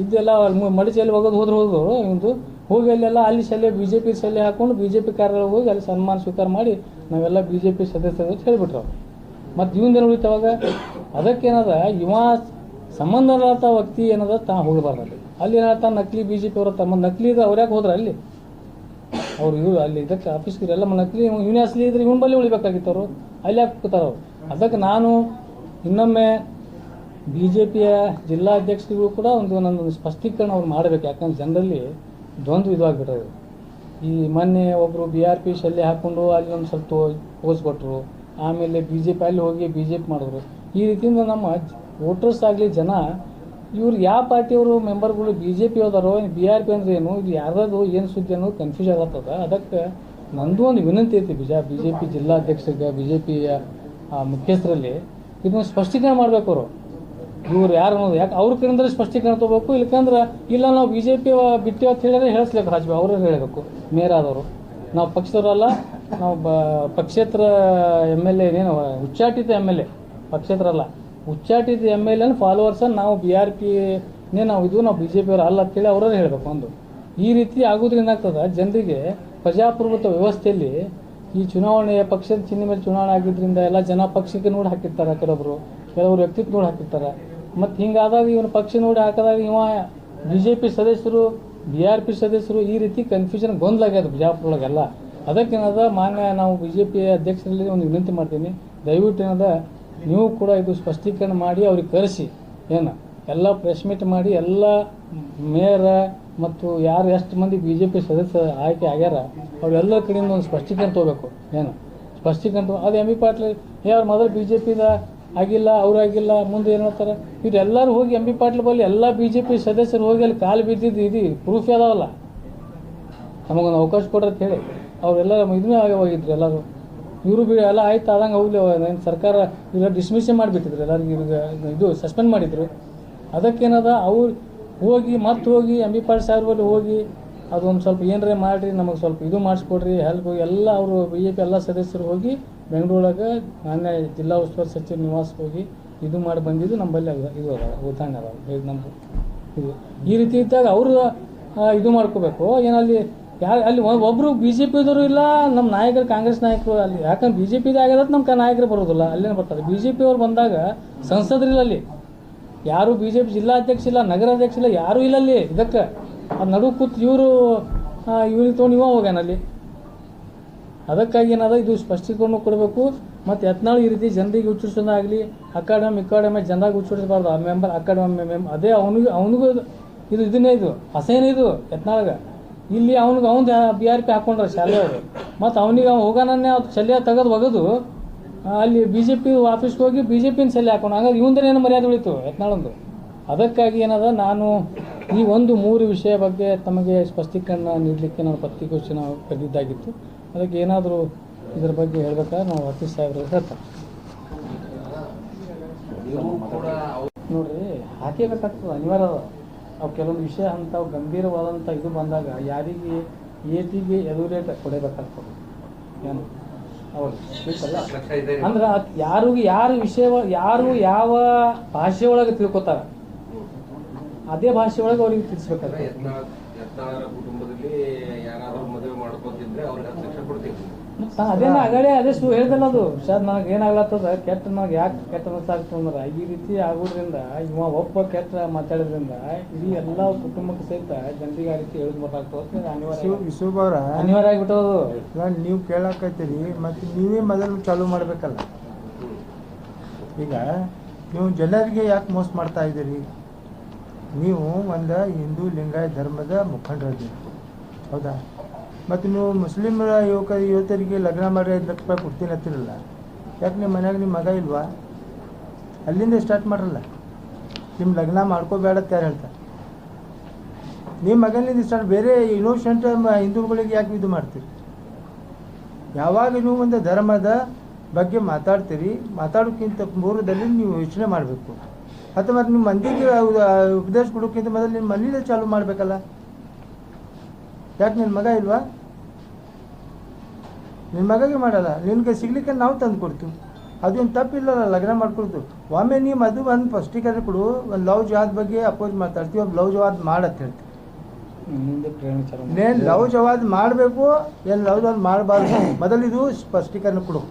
ಇದೆಲ್ಲ ಅಲ್ಲಿ ಒಗೆದು ಹೋದ್ರೆ ಹೋದ್ರು ಇವಂದು ಹೋಗಿ ಅಲ್ಲೆಲ್ಲ ಅಲ್ಲಿ ಶಲ್ಯ ಬಿ ಜೆ ಪಿ ಶಲ್ಯ ಹಾಕೊಂಡು ಬಿ ಜೆ ಪಿ ಕಾರ್ಯಾಲಯ ಹೋಗಿ ಅಲ್ಲಿ ಸನ್ಮಾನ ಸ್ವೀಕಾರ ಮಾಡಿ ನಾವೆಲ್ಲ ಬಿ ಜೆ ಪಿ ಸದಸ್ಯರು ಅಂತ ಹೇಳಿಬಿಟ್ರು. ಮತ್ತು ಇವಂದೇನು ಉಳಿತು ಅವಾಗ ಅದಕ್ಕೇನದ, ಇವ ಸಂಬಂಧ ಇರತ್ತ ವ್ಯಕ್ತಿ ಏನದ ತಾ ಹೋಗಬಾರ್ದು ಅಲ್ಲಿ. ಏನತ್ತ ನಕಲಿ ಬಿ ಜೆ ಪಿ ಅವ್ರ ತಮ್ಮ ನಕಲಿ ಇದ್ರೆ ಅವ್ರು ಯಾಕೆ ಹೋದ್ರೆ ಅಲ್ಲಿ? ಅವ್ರು ಇವ್ರು ಅಲ್ಲಿ ಇದಕ್ಕೆ ಆಫೀಸ್ಗೆ ಎಲ್ಲ ನಕಲಿ ಇವನೇ ಅಸಲಿ ಇದ್ರೆ ಇವನ್ ಬಳಿ ಉಳಿಬೇಕಾಗಿತ್ತು ಅವರು. ಅಲ್ಲಿ ಯಾಕೆ ಕೂತಾರ ಅದಕ್ಕೆ ನಾನು ಇನ್ನೊಮ್ಮೆ ಬಿ ಜೆ ಪಿಯ ಜಿಲ್ಲಾಧ್ಯಕ್ಷರಿಗೂ ಕೂಡ ಒಂದು ನನ್ನೊಂದು ಸ್ಪಷ್ಟೀಕರಣ ಅವ್ರು ಮಾಡಬೇಕು. ಯಾಕಂದ್ರೆ ಜನರಲ್ಲಿ ದ್ವಂದ್ವ ಇದಾಗ್ಬಿಟ್ಟದು ಈ ಮೊನ್ನೆ ಒಬ್ಬರು ಬಿ ಆರ್ ಪಿ ಶಲ್ಯ ಹಾಕ್ಕೊಂಡು ಅಲ್ಲಿ ಒಂದು ಸ್ವಲ್ಪ ಪೋಸ್ ಕೊಟ್ಟರು ಆಮೇಲೆ ಬಿ ಜೆ ಪಿ ಅಲ್ಲಿ ಹೋಗಿ ಬಿ ಜೆ ಪಿ ಮಾಡಿದ್ರು. ಈ ರೀತಿಯಿಂದ ನಮ್ಮ ವೋಟರ್ಸ್ ಆಗಲಿ ಜನ, ಇವ್ರು ಯಾವ ಪಾರ್ಟಿಯವರು ಮೆಂಬರ್ಗಳು ಬಿ ಜೆ ಪಿ ಹೋದಾರೋ ಬಿ ಆರ್ ಪಿ ಅಂದ್ರೆ ಏನು, ಇದು ಯಾರ್ದು ಏನು ಸುದ್ದಿ ಅನ್ನೋದು ಕನ್ಫ್ಯೂಸ್ ಆಗತ್ತದ. ಅದಕ್ಕೆ ನಂದು ಒಂದು ವಿನಂತಿ ಐತಿ ಬಿಜಾ ಬಿ ಜೆ ಪಿ ಜಿಲ್ಲಾಧ್ಯಕ್ಷರಿಗೆ ಬಿ ಜೆ ಪಿಯ ಮುಖ್ಯಸ್ಥರಲ್ಲಿ ಇದನ್ನು ಸ್ಪಷ್ಟೀಕರಣ ಮಾಡಬೇಕು ಅವರು. ಇವ್ರು ಯಾರು ಅನ್ನೋದು ಯಾಕೆ ಅವ್ರ ಕಡೆಯಿಂದ ಸ್ಪಷ್ಟೀಕರಣ ತಗೋಬೇಕು? ಇಲ್ಲಕಂದ್ರೆ ಇಲ್ಲ ನಾವು ಬಿ ಜೆ ಪಿ ಬಿಟ್ಟು ಅಂತ ಹೇಳಿದ್ರೆ ಹೇಳಿಸ್ಬೇಕು ರಾಜ್ಯ ಅವರೇ ಹೇಳಬೇಕು. ಮೇಯರ್ ಆದವರು. ನಾವು ಪಕ್ಷದವರಲ್ಲ ನಾವು ಬ ಪಕ್ಷೇತರ ಎಂ ಎಲ್ ಎ ಏನೇನು ಉಚ್ಚಾಟಿತ ಎಂ ಎಲ್ ಎ. ಪಕ್ಷೇತರ ಅಲ್ಲ. ಉಚ್ಚಾಟಿತ ಎಂ ಎಲ್ ಎನ್ ಫಾಲೋವರ್ಸ್ ನಾವು ಬಿ ಆರ್ ಪಿ ನೇ ನಾವು ಇದು, ನಾವು ಬಿ ಜೆ ಪಿಯವರು ಅಲ್ಲ ಅಂತೇಳಿ ಅವರೇ ಹೇಳಬೇಕು ಒಂದು. ಈ ರೀತಿ ಆಗೋದ್ರಿಂದ ಆಗ್ತದೆ ಜನರಿಗೆ ಪ್ರಜಾಪ್ರಭುತ್ವ ವ್ಯವಸ್ಥೆಯಲ್ಲಿ ಈ ಚುನಾವಣೆಯ ಪಕ್ಷದ ಚಿಹ್ನೆ ಮೇಲೆ ಚುನಾವಣೆ ಆಗಿದ್ದರಿಂದ ಎಲ್ಲ ಜನ ಪಕ್ಷಕ್ಕೆ ನೋಡಿ ಹಾಕಿರ್ತಾರೆ ಕೆಲವರು. ಕೆಲವರು ವ್ಯಕ್ತಿತ್ವ ನೋಡಿ ಹಾಕಿರ್ತಾರೆ. ಮತ್ತು ಹಿಂಗಾದಾಗ ಇವನು ಪಕ್ಷ ನೋಡಿ ಹಾಕಿದಾಗ ಇವ ಬಿ ಜೆ ಪಿ ಸದಸ್ಯರು ಬಿ ಆರ್ ಪಿ ಸದಸ್ಯರು ಈ ರೀತಿ ಕನ್ಫ್ಯೂಷನ್ ಗೊಂದಲ ಆಗ್ಯದ ಬಿಜಾಪುರೊಳಗೆಲ್ಲ. ಅದಕ್ಕೇನದ, ಮಾನ್ಯ ನಾವು ಬಿ ಜೆ ಪಿ ಅಧ್ಯಕ್ಷರಲ್ಲಿ ಒಂದು ವಿನಂತಿ ಮಾಡ್ತೀನಿ. ದಯವಿಟ್ಟು ಏನದ, ನೀವು ಕೂಡ ಇದು ಸ್ಪಷ್ಟೀಕರಣ ಮಾಡಿ ಅವ್ರಿಗೆ ಕರೆಸಿ. ಏನು, ಎಲ್ಲ ಪ್ರೆಸ್ ಮೀಟ್ ಮಾಡಿ ಎಲ್ಲ ಮೇಯರ ಮತ್ತು ಯಾರು ಎಷ್ಟು ಮಂದಿ ಬಿ ಜೆ ಪಿ ಸದಸ್ಯ ಆಯ್ಕೆ ಆಗ್ಯಾರ, ಅವರೆಲ್ಲರ ಕಡೆಯಿಂದ ಒಂದು ಸ್ಪಷ್ಟೀಕರಣ ತೊಗೋಬೇಕು. ಏನು, ಸ್ಪಷ್ಟೀಕರಣ ಅದು ಎಂ ಬಿ ಪಾಟೀಲ್ ಯಾರು ಮೊದಲು ಬಿ ಜೆ ಪಿದ ಆಗಿಲ್ಲ, ಅವ್ರು ಆಗಿಲ್ಲ, ಮುಂದೆ ಏನು ಹೇಳ್ತಾರೆ? ಇವ್ರು ಎಲ್ಲರೂ ಹೋಗಿ ಎಂ ಬಿ ಪಾಟೀಲ್ ಬಲ್ಲಿ ಎಲ್ಲ ಬಿ ಜೆ ಪಿ ಸದಸ್ಯರು ಹೋಗಿ ಅಲ್ಲಿ ಕಾಲು ಬಿದ್ದಿದ್ದು ಇದು ಪ್ರೂಫ್ ಅದಾವಲ್ಲ ನಮಗೊಂದು ಅವಕಾಶ ಕೊಡ್ರಿ ಅಂತ ಹೇಳಿ. ಅವರೆಲ್ಲ ಇದನ್ನೇ ಆಗಿ ಹೋಗಿದ್ರು ಎಲ್ಲರೂ. ಇವರು ಬಿ ಎಲ್ಲ ಆಯ್ತು, ಆದಂಗೆ ಹೋಗ್ಲಿ ಏನು ಸರ್ಕಾರ ಇಲ್ಲ ಡಿಸ್ಮಿಷನ್ ಮಾಡಿಬಿಟ್ಟಿದ್ರು ಎಲ್ಲರಿಗೂ, ಇವ್ರಿಗೆ ಇದು ಸಸ್ಪೆಂಡ್ ಮಾಡಿದರು. ಅದಕ್ಕೇನದ, ಅವ್ರು ಹೋಗಿ, ಮತ್ತೆ ಹೋಗಿ ಎಂ ಬಿ ಪಾಟೀಲ್ ಸಾಹೇಬ್ರ ಬಳಿ ಹೋಗಿ ಅದೊಂದು ಸ್ವಲ್ಪ ಏನರೇ ಮಾಡಿರಿ, ನಮಗೆ ಸ್ವಲ್ಪ ಇದು ಮಾಡಿಸ್ಕೊಡ್ರಿ ಹೆಲ್ಪ್ ಎಲ್ಲ ಅವರು ಬಿ ಜೆ ಪಿ ಎಲ್ಲ ಸದಸ್ಯರು ಹೋಗಿ ಬೆಂಗಳೂರೊಳಗೆ ನಾನೇ ಜಿಲ್ಲಾ ಉಸ್ತುವಾರಿ ಸಚಿವ ನಿವಾಸ ಹೋಗಿ ಇದು ಮಾಡಿ ಬಂದಿದ್ದು ನಮ್ಮಲ್ಲಿ ಇದು ಅದ ಉದಾಹರಣೆ ನಮ್ಮದು ಇದು ಈ ರೀತಿ ಇದ್ದಾಗ ಅವರು ಇದು ಮಾಡ್ಕೋಬೇಕು. ಏನಲ್ಲಿ ಯಾರು ಅಲ್ಲಿ ಒಬ್ಬರು ಬಿ ಜೆ ಪಿದವರು ಇಲ್ಲ ನಮ್ಮ ನಾಯಕರು ಕಾಂಗ್ರೆಸ್ ನಾಯಕರು ಅಲ್ಲಿ. ಯಾಕಂದ್ರೆ ಬಿ ಜೆ ಪಿದು ಆಗಿರೋದು ನಮ್ಮ ನಾಯಕರು ಬರೋದಿಲ್ಲ. ಅಲ್ಲೇನು ಬರ್ತಾರೆ ಬಿ ಜೆ ಪಿಯವ್ರು ಬಂದಾಗ ಸಂಸದರಿಲ್ಲ ಅಲ್ಲಿ. ಯಾರು ಬಿ ಜೆ ಪಿ ಜಿಲ್ಲಾಧ್ಯಕ್ಷ ಇಲ್ಲ, ನಗರಾಧ್ಯಕ್ಷ ಇಲ್ಲ, ಯಾರೂ ಇಲ್ಲ ಅಲ್ಲಿ. ಇದಕ್ಕೆ ಅದು ನಡು ಕೂತು ಇವರು ಇವ್ರಿಗೆ ತೊಗೊಂಡು ಇವ ಹೋಗ್ಯಾನ ಅಲ್ಲಿ. ಅದಕ್ಕಾಗಿ ಏನದ ಇದು ಸ್ಪಷ್ಟೀಕರಣ ಕೊಡಬೇಕು. ಮತ್ತು ಯತ್ನಾಳು ಈ ರೀತಿ ಜನರಿಗೆ ಉಚ್ಚರಿಸೋದಾಗಲಿ ಅಕಾಡೆಮಿ, ಇಕಾಡೆಮಿ ಜನರಾಗಿ ಉಚ್ಚರಿಸಬಾರ್ದು. ಆ ಮೆಂಬರ್, ಅಕಾಡೆಮಿ ಮೆಂಬರ್, ಅದೇ ಅವನಿಗೆ, ಅವನಿಗೂ ಇದು ಇದನ್ನೇ ಇದು. ಅಸಹ್ಯನೇ ಇದು ಯತ್ನಾಳ್ಗೆ. ಇಲ್ಲಿ ಅವ್ನಿಗೆ ಅವ್ನು ಬಿ ಆರ್ ಪಿ ಹಾಕ್ಕೊಂಡ್ರೆ ಶಾಲೆಯವರು ಮತ್ತು ಅವನಿಗೆ ಅವ್ನು ಹೋಗೋಣನ್ನೇ ಅವ್ರು ಶಲ್ಯ ತೆಗೆದು ಒಗೆದು ಅಲ್ಲಿ ಬಿ ಜೆ ಪಿ ಆಫೀಸ್ಗೆ ಹೋಗಿ ಬಿ ಜೆ ಪಿನ ಸೆಲೆ ಹಾಕೊಂಡು ಹಂಗಾದ್ರೆ ಇವಂದ್ರೆ ಏನು ಮರ್ಯಾದೆ ಉಳಿತು ಯತ್ನಾಳೊಂದು? ಅದಕ್ಕಾಗಿ ಏನದ ನಾನು ಈ ಒಂದು ಮೂರು ವಿಷಯ ಬಗ್ಗೆ ತಮಗೆ ಸ್ಪಷ್ಟೀಕರಣ ನೀಡಲಿಕ್ಕೆ ನಾನು ಪತ್ರಿಕೋಷ್ಠಿ ನಾವು ಕರೆದಿದ್ದಾಗಿತ್ತು. ಅದಕ್ಕೆ ಏನಾದರೂ ಇದರ ಬಗ್ಗೆ ಹೇಳ್ಬೇಕಾದ್ರೆ ನಾವು ಅತೀಶ್ ಸಾಹೇಬ್ರು ಹೇಳ್ತಾರೆ. ನೋಡ್ರಿ ಹಾಕೇಬೇಕಾಗ್ತದೆ ಅನಿವಾರ್ಯ ಅದ. ಅವು ಕೆಲವೊಂದು ವಿಷಯ ಅಂಥವು ಗಂಭೀರವಾದಂಥ ಇದು ಬಂದಾಗ ಯಾರಿಗೆ ಏಟಿಗೆ ಎದುರೇಟ ಕೊಡಬೇಕಾಗ್ತದೆ. ಏನು? ಬೇಕಲ್ಲ ಅಂದ್ರೆ ಯಾರಿಗೂ ಯಾರು ವಿಷಯ ಯಾರು ಯಾವ ಭಾಷೆ ಒಳಗೆ ತಿಳ್ಕೊತಾರ ಅದೇ ಭಾಷೆ ಒಳಗೆ ಅವ್ರಿಗೆ ಯತ್ನಾಳರ ಕುಟುಂಬದಲ್ಲಿ ಯಾರಾದ್ರೂ ಮದುವೆ ಮಾಡ್ಕೊತಿದ್ರೆ ಅವ್ರಿಗೆ ಹತ್ತು ಲಕ್ಷ ಕೊಡ್ತೀವಿ. ಮತ್ತ್ ನಾ ಅದೇನ ಆಗಲೇ ಅದೇ ಸು ಹೇಳ್ದಲ್ಲ ಅದು. ಸರ್ ನನಗೆ ಏನಾಗ್ಲತ್ತದ? ಕೆಟ್ಟ ನನಗೆ ಯಾಕೆ ಕೆಟ್ಟ ಅನಿಸ್ತಾಗ್ತದೆ ಅಂದ್ರೆ ಈ ರೀತಿ ಆಗೋದ್ರಿಂದ ಇವ ಒಬ್ಬ ಕೆಟ್ಟ ಮಾತಾಡೋದ್ರಿಂದ ಇಡೀ ಎಲ್ಲ ಕುಟುಂಬಕ್ಕೆ ಸಹಿತ ಜನರಿಗೆ ಆ ರೀತಿ ಹೇಳೋದು ಗೊತ್ತಾಗ್ತದೆ ಅನಿವಾರ್ಯ. ವಿಶ್ವಭ ಅವ್ರ ಅನಿವಾರ್ಯ ಆಗಿಬಿಟ್ಟದು. ನೀವು ಕೇಳಕತ್ತೀರಿ ಮತ್ತು ನೀವೇ ಮೊದಲು ಚಾಲೂ ಮಾಡಬೇಕಲ್ಲ. ಈಗ ನೀವು ಜನರಿಗೆ ಯಾಕೆ ಮೋಸ ಮಾಡ್ತಾ ಇದ್ದೀರಿ? ನೀವು ಒಂದು ಹಿಂದೂ ಲಿಂಗಾಯತ ಧರ್ಮದ ಮುಖಂಡರಿದ್ದೀರಿ ಹೌದಾ? ಮತ್ತು ನೀವು ಮುಸ್ಲಿಮರ ಯುವಕ ಯುವತರಿಗೆ ಲಗ್ನ ಮಾಡಿ ಐದು ಲಕ್ಷ ರೂಪಾಯಿ ಕೊಡ್ತೀನಿ ಹತ್ತಿರಲ್ಲ ಯಾಕೆ ನಿಮ್ಮ ಮನ್ಯಾಗ ನಿಮ್ಮ ಮಗ ಇಲ್ವಾ? ಅಲ್ಲಿಂದ ಸ್ಟಾರ್ಟ್ ಮಾಡ್ರಲ್ಲ. ನಿಮ್ಮ ಲಗ್ನ ಮಾಡ್ಕೋಬೇಡ ಯಾರು ಹೇಳ್ತಾರೆ? ನಿಮ್ಮ ಮಗನಿಂದ ಸ್ಟಾರ್ಟ್ ಬೇರೆ ಇನ್ನೋಸೆಂಟ್ ಹಿಂದೂಗಳಿಗೆ ಯಾಕೆ ಇದು ಮಾಡ್ತೀರಿ? ಯಾವಾಗ ನೀವು ಒಂದು ಧರ್ಮದ ಬಗ್ಗೆ ಮಾತಾಡ್ತೀರಿ, ಮಾತಾಡೋಕ್ಕಿಂತ ಮೂರದಲ್ಲಿ ನೀವು ಯೋಚನೆ ಮಾಡಬೇಕು. ಅಥವಾ ನಿಮ್ಮ ಮಂದಿಗೆ ಉಪದೇಶ ಕೊಡೋಕ್ಕಿಂತ ಮೊದಲು ನಿಮ್ಮ ಮನೇಲೆ ಚಾಲು ಮಾಡಬೇಕಲ್ಲ? ಯಾಕೆ ನಿನ್ನ ಮಗ ಇಲ್ವಾ? ನಿನ್ನ ಮಗಗೆ ಮಾಡಲ್ಲ. ನಿನಗೆ ಸಿಗ್ಲಿಕ್ಕೆ ನಾವು ತಂದು ಕೊಡ್ತೀವಿ. ಅದೇನು ತಪ್ಪಿಲ್ಲಲ್ಲ ಲಗ್ನ ಮಾಡ್ಕೊಡ್ತು ಒಮ್ಮೆ ನೀವು ಅದು ಒಂದು ಸ್ಪಷ್ಟೀಕರಣ ಕೊಡು ಒಂದು ಲವ್ ಜವಾದ ಬಗ್ಗೆ ಅಪೋಸ್ ಮಾತಾಡ್ತೀವಿ ಒಂದು ಲವ್ ಜವಾದ್ ಮಾಡತ್ತೆ ಹೇಳ್ತೀವಿ. ನೇನು ಲವ್ ಜವಾದ್ ಮಾಡಬೇಕು ಏನು ಲವ್ ಜವಾದ್ ಮಾಡಬಾರ್ದು ಮೊದಲು ಇದು ಸ್ಪಷ್ಟೀಕರಣ ಕೊಡು.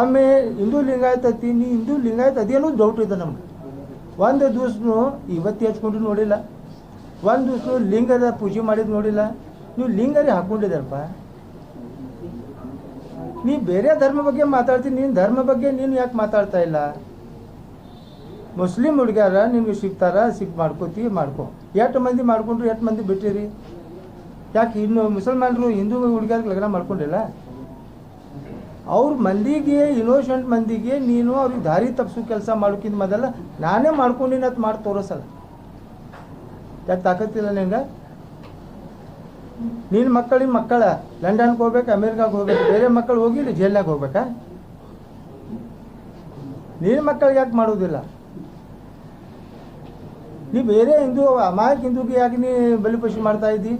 ಒಮ್ಮೆ ಹಿಂದೂ ಲಿಂಗಾಯತ ನೀ ಹಿಂದೂ ಲಿಂಗಾಯತ ಅದೇನೋ ಡೌಟ್ ಇದೆ ನಮ್ಗೆ. ಒಂದು ದಿವ್ಸನು ಇವತ್ತು ಹಚ್ಕೊಂಡು ನೋಡಿಲ್ಲ. ಒಂದು ದಿವ್ಸ ಲಿಂಗದ ಪೂಜೆ ಮಾಡಿದ ನೋಡಿಲ್ಲ. ನೀವು ಲಿಂಗರಿ ಹಾಕ್ಕೊಂಡಿದ್ದಾರಪ್ಪ ನೀ ಬೇರೆ ಧರ್ಮ ಬಗ್ಗೆ ಮಾತಾಡ್ತೀನಿ, ನೀನು ಧರ್ಮ ಬಗ್ಗೆ ನೀನು ಯಾಕೆ ಮಾತಾಡ್ತಾ ಇಲ್ಲ? ಮುಸ್ಲಿಂ ಹುಡುಗ್ಯಾರ ನಿಮಗೆ ಸಿಗ್ತಾರ ಸಿಕ್ ಮಾಡ್ಕೋತಿ, ಮಾಡ್ಕೊ. ಎಷ್ಟು ಮಂದಿ ಮಾಡ್ಕೊಂಡ್ರು, ಎಷ್ಟು ಮಂದಿ ಬಿಟ್ಟಿರಿ? ಯಾಕೆ ಇನ್ನು ಮುಸಲ್ಮಾನರು ಹಿಂದೂ ಹುಡುಗ್ಯಾರ ಲಗ್ನ ಮಾಡ್ಕೊಂಡಿಲ್ಲ? ಅವ್ರ ಮಂದಿಗೆ ಇನೋಸೆಂಟ್ ಮಂದಿಗೆ ನೀನು ಅವ್ರಿಗೆ ದಾರಿ ತಪ್ಪಿಸೋ ಕೆಲಸ ಮಾಡೋಕ್ಕಿಂತ ಮೊದಲ ನಾನೇ ಮಾಡ್ಕೊಂಡಿನ ಅಂತ ಮಾಡಿ ತೋರಿಸಲ್ಲ. ಯಾಕೆ ತಾಕತ್ತಿಲ್ಲ ನಿಂಗೆ? ನಿನ್ನ ಮಕ್ಕಳಿಗೆ ಮಕ್ಕಳ, ಲಂಡನ್ಗೆ ಹೋಗ್ಬೇಕು, ಅಮೇರಿಕಾಗೆ ಹೋಗ್ಬೇಕು, ಬೇರೆ ಮಕ್ಕಳು ಹೋಗಿ ಜೈಲ್ನಾಗ ಹೋಗ್ಬೇಕಾ? ನಿನ್ನ ಮಕ್ಕಳಿಗೆ ಯಾಕೆ ಮಾಡೋದಿಲ್ಲ? ನೀ ಬೇರೆ ಹಿಂದೂ, ಅಮಾಯಕ ಹಿಂದೂಗೆ ಯಾಕೆ ನೀ ಬಲಿಪಶು ಮಾಡ್ತಾ ಇದ್ದಿ?